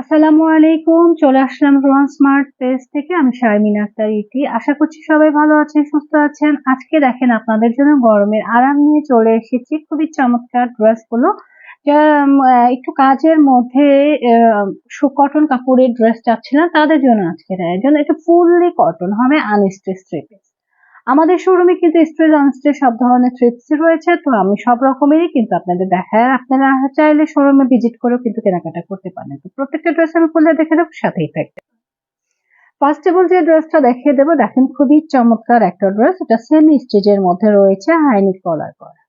আসসালামু আলাইকুম, চলে আসলাম রোহান স্মার্ট পেজ থেকে। আমি শারমিন আক্তার ইতি আশা করছি সবাই ভালো আছেন, সুস্থ আছেন। আজকে দেখেন আপনাদের জন্য গরমের আরাম নিয়ে চলে এসেছি। খুবই চমৎকার ড্রেসগুলো যা একটু কাজের মধ্যে কটন কাপড়ের ড্রেস চাচ্ছিলাম, তাদের জন্য আজকে আয়োজন এটা ফুললি কটন, হবে আনস্টিচ থ্রি পিস আমাদের শোরুমে কিন্তু স্ট্রেচ আনস্ট্রেচ সব ধরনের থ্রিপস রয়েছে, তো আমি সব রকমেরই কিন্তু আপনাদের দেখায়। আপনারা চাইলে শোরুমে ভিজিট করেও কিন্তু কেনাকাটা করতে পারেন। তো প্রত্যেকটা ড্রেস আমি খুলে দেখে দেবো সাথেই থাকবে। ফার্স্ট অফ অল যে ড্রেসটা দেখিয়ে দেবো, দেখেন খুবই চমৎকার একটা ড্রেস এটা সেমি স্টিচের মধ্যে রয়েছে হাইনিক কলার করা।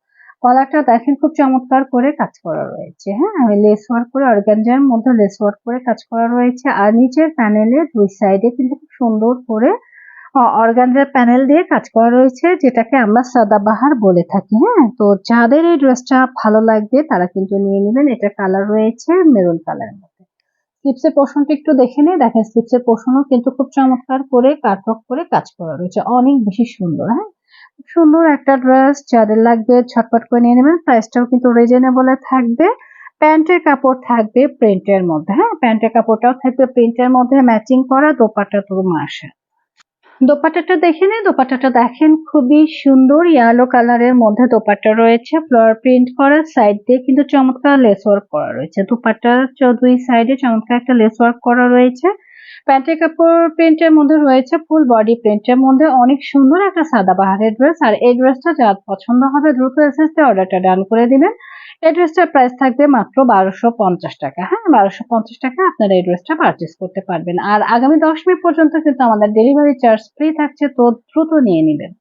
কলারটা দেখেন খুব চমৎকার করে কাজ করা রয়েছে হ্যাঁ? লেস ওয়ার্ক করে অর্গানজার মধ্যে লেস ওয়ার্ক করে কাজ করা রয়েছে, আর নিচের প্যানেলে দুই সাইডে কিন্তু খুব সুন্দর করে অর্গানজার প্যানেল দিয়ে কাজ করা রয়েছে, যেটাকে আমরা সাদাবাহার বলে থাকি হ্যাঁ? তো যাদের এই ড্রেসটা ভালো লাগবে, তারা কিন্তু নিয়ে নেবেন। এটা কালার রয়েছে মেরুন কালারের মধ্যে। স্লিপসের পোর্শনটা একটু দেখে নিই। দেখেন স্লিপসের পোর্শনও কিন্তু খুব চমৎকার করে, কাটক করে কাজ করা রয়েছে। অনেক বেশি সুন্দর হ্যাঁ? সুন্দর একটা ড্রেস যাদের লাগবে ছটপট করে নিয়ে নেবেন। প্রাইসটাও কিন্তু রিজনেবলে থাকবে। প্যান্টের কাপড় থাকবে প্রিন্টের মধ্যে হ্যাঁ? প্যান্টের কাপড়টাও থাকবে প্রিন্টের মধ্যে ম্যাচিং করা দোপাটা তো মাসে দোপাট্টাটা দেখে নিন। দোপাট্টাটা দেখেন খুবই সুন্দর ইয়েলো কালারের মধ্যে দোপাট্টা রয়েছে। ফ্লোর প্রিন্ট করা সাইড দিয়ে কিন্তু চমৎকার লেস ওয়ার্ক করা রয়েছে। দোপাট্টার দুই সাইডে চমৎকার একটা লেস ওয়ার্ক করা রয়েছে। প্যান্টের কাপড় প্রিন্টের মধ্যে রয়েছে ফুল বডি প্রিন্টের মধ্যে। অনেক সুন্দর একটা সাদা বাহারের ড্রেস আর এই ড্রেসটা যার পছন্দ হবে দ্রুত এসএসতে অর্ডারটা ডান করে দিবেন। এই ড্রেসটার প্রাইস থাকবে মাত্র বারোশো পঞ্চাশ টাকা। হ্যাঁ বারোশো পঞ্চাশ টাকা আপনারা এই ড্রেসটা পারচেস করতে পারবেন। আর আগামী দশ মিনিট পর্যন্ত কিন্তু আমাদের ডেলিভারি চার্জ ফ্রি থাকছে, তো দ্রুত নিয়ে নেবেন।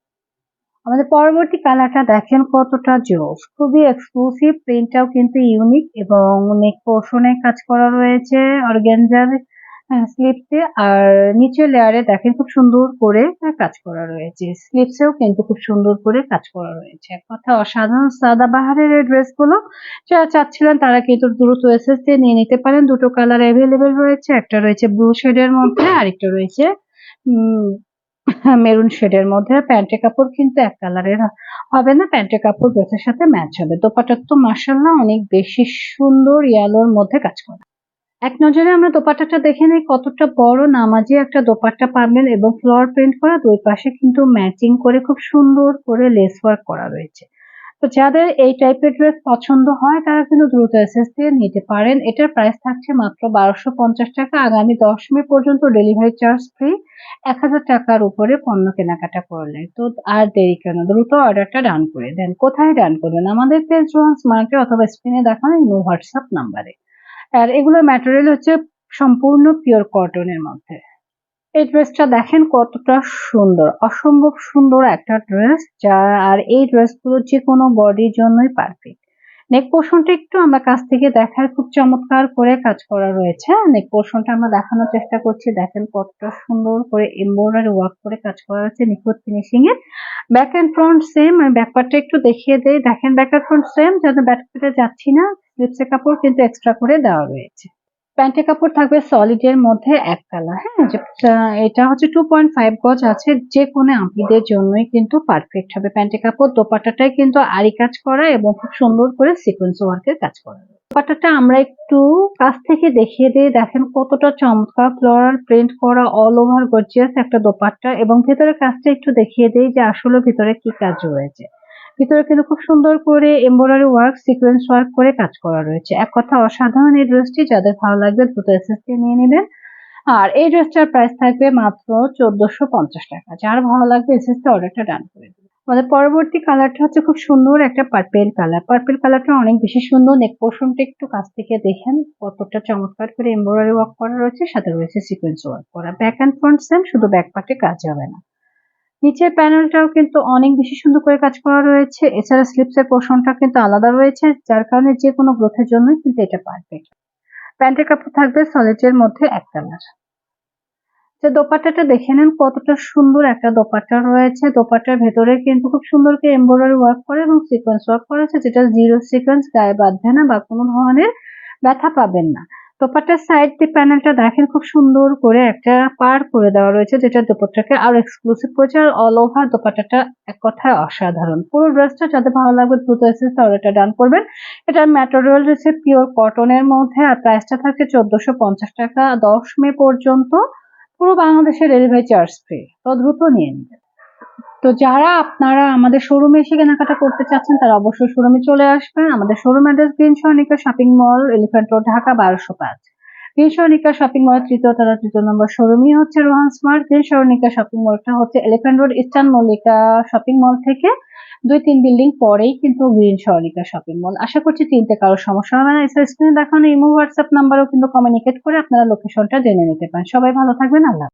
আমাদের পরবর্তী কালারটা দেখেন কতটা জোস খুবই এক্সক্লুসিভ প্রিন্টটাও কিন্তু ইউনিক এবং অনেক পোর্শনে কাজ করা রয়েছে। অর্গেনজার স্লিপসে আর নিচের লেয়ারে দেখেন খুব সুন্দর করে কাজ করা রয়েছে। স্লিপসেও কিন্তু খুব সুন্দর করে কাজ করা রয়েছে। এক কথা, অসাধারণ সাদা বাহারের এই ড্রেসগুলো যারা চাচ্ছিলেন তারা কিন্তু দ্রুত এসএস দিয়ে নিয়ে নিতে পারেন। দুটো কালার অ্যাভেলেবেল রয়েছে, একটা রয়েছে ব্লু শেডের মধ্যে আরেকটা রয়েছে মেরুন শেডের মধ্যে। প্যান্টের কাপড় কিন্তু এক কালারের হবে না, প্যান্টের কাপড় ড্রেসের সাথে ম্যাচ হবে। দোপাটার তো মার্শাল্লাহ অনেক বেশি সুন্দর ইয়ালোর মধ্যে কাজ করা। এক নজরে আমরা দোপাট্টাটা দেখে নিই, কতটা বড় নামাজি একটা দোপাট্টা পাবেন এবং ফ্লোর প্রিন্ট করা দুই পাশে কিন্তু ম্যাচিং করে খুব সুন্দর করে লেস ওয়ার্ক করা রয়েছে। তো যাদের এই টাইপের ড্রেস পছন্দ হয়, তারা কিন্তু দ্রুত এসএস দিয়ে নিতে পারেন। এটার প্রাইস থাকছে মাত্র বারোশো পঞ্চাশ টাকা। আগামী দশ মে পর্যন্ত ডেলিভারি চার্জ ফ্রি এক হাজার টাকার উপরে পণ্য কেনাকাটা করলে তো আর দেরি কেন? দ্রুত অর্ডারটা ডান করে দেন। কোথায় ডান করবেন? আমাদের পেজ রোহান স্মার্টে অথবা স্ক্রিনে দেখানো হোয়াটসঅ্যাপ নাম্বারে আর এগুলোর ম্যাটেরিয়াল হচ্ছে সম্পূর্ণ পিওর কটনের মধ্যে। এই ড্রেসটা দেখেন কতটা সুন্দর, অসম্ভব সুন্দর একটা ড্রেস যা, আর এই ড্রেসগুলো যে কোনো বডির জন্যই পারফেক্ট নেক পোর্শনটা একটু আমরা কাছ থেকে দেখার খুব চমৎকার করে কাজ করা রয়েছে। নেক পোর্শনটা আমরা দেখানোর চেষ্টা করছি। দেখেন কতটা সুন্দর করে এমব্রয়ডারি ওয়ার্ক করে কাজ করা হয়েছে নিখুঁত ফিনিশিং এর ব্যাক এন্ড ফ্রন্ট সেম আমি ব্যাক পার্টটা একটু দেখিয়ে দেই। দেখেন ব্যাক এন্ড ফ্রন্ট সেম যেন ব্যাক পার্টে যাচ্ছি না। স্লিপসের কাপড় কিন্তু এক্সট্রা করে দেওয়া রয়েছে। প্যান্টের কাপড় থাকবে সলিড এর মধ্যে এক কালার হ্যাঁ? এটা হচ্ছে টু পয়েন্ট ফাইভ গজ আছে, যে কোনো আম্পিদের জন্যই কিন্তু পারফেক্ট হবে প্যান্টের কাপড়। দোপাট্টাটাই কিন্তু আরি কাজ করা এবং খুব সুন্দর করে সিকোয়েন্স ওয়ার্কের কাজ করা। দোপাট্টাটা আমরা একটু কাছ থেকে দেখিয়ে দিয়ে দেখেন কতটা চমৎকার ফ্লোরাল প্রিন্ট করা অল ওভার গর্জিয়াস একটা দোপাট্টা এবং ভেতরের কাজটা একটু দেখিয়ে দিই যে আসলে ভিতরে কি কাজ রয়েছে। ভিতরে কিন্তু খুব সুন্দর করে এমব্রয়ডারি ওয়ার্ক সিকোয়েন্স ওয়ার্ক করে কাজ করা রয়েছে। এক কথা অসাধারণ এই ড্রেসটি যাদের ভালো লাগবে দ্রুত এসএস নিয়ে নেবেন। আর এই ড্রেসটার প্রাইস থাকবে মাত্র চোদ্দশো পঞ্চাশ টাকা। যার ভালো লাগবে এসএস অর্ডারটা ডান করে দেবেন আমাদের পরবর্তী কালারটা হচ্ছে খুব সুন্দর একটা পার্পেল কালার পার্পেল কালারটা অনেক বেশি সুন্দর। নেক পোর্শনটা একটু কাছ থেকে দেখেন কতটা চমৎকার করে এমব্রয়ডারি ওয়ার্ক করা রয়েছে। সাথে রয়েছে সিকোয়েন্স ওয়ার্ক করা। ব্যাক অ্যান্ড ফ্রন্ট সেম শুধু ব্যাক পার্টে কাজ হবে না। নিচের প্যানেলটাও কিন্তু অনেক বেশি সুন্দর করে কাজ করা রয়েছে। এছাড়া স্লিপসের পোর্শনটা কিন্তু আলাদা রয়েছে, যার কারণে যে কোনো গ্রোথের জন্য কিন্তু এটা পারফেক্ট প্যান্টের কাপড় থাকবে সলিডের মধ্যে এক কালার যে দোপাট্টাটা দেখে নেন, কতটা সুন্দর একটা দোপাট্টা রয়েছে। দোপাট্টার ভেতরে কিন্তু খুব সুন্দর করে এমব্রয়ডারি ওয়ার্ক করে এবং সিকোয়েন্স ওয়ার্ক করেছে যেটা জিরো সিকোয়েন্স গায়ে বাঁধবে না বা কোনো ধরনের ব্যথা পাবেন না। দোপাট্টার সাইড দিয়ে প্যানেলটা দেখেন, খুব সুন্দর করে একটা পার করে দেওয়া রয়েছে, যেটা দোপাট্টাকে আরও এক্সক্লুসিভ করেছে। আর অল ওভার দোপাট্টাটা এক কথায় অসাধারণ। পুরো ড্রেসটা যাদের ভালো লাগবে দ্রুত এসে তাহলে এটা ডান করবেন। এটার ম্যাটেরিয়াল রয়েছে পিওর কটনের মধ্যে, আর প্রাইসটা থাকছে চোদ্দশো পঞ্চাশ টাকা দশ মে পর্যন্ত। পুরো বাংলাদেশের ডেলিভারি চার্জ ফ্রি তো দ্রুত নিয়ে নেবেন। তো যারা আপনারা আমাদের শোরুমে এসে কেনাকাটা করতে চাচ্ছেন, তারা অবশ্যই শোরুমে চলে আসবেন। আমাদের showroom address green Swarnika shopping mall elephant road Dhaka বারোশো পাঁচ। গ্রিন সর্ণিকা শপিং মল তৃতীয় তলা, তৃতীয় নম্বর শোরুমই হচ্ছে Rohan smart green Swarnika shopping মলটা হচ্ছে Elephant Road Eastern Mallika shopping mall থেকে দুই তিন বিল্ডিং পরেই কিন্তু গ্রিন সর্ণিকা শপিং মল আশা করছি চিনতে কারও সমস্যা হবে না। এছাড়া স্ক্রিনে দেখানো, ইমো হোয়াটসঅ্যাপ নাম্বারও কিন্তু কমিউনিকেট করে আপনারা লোকেশনটা জেনে নিতে পারেন। সবাই ভালো থাকবেন, আল্লাহ।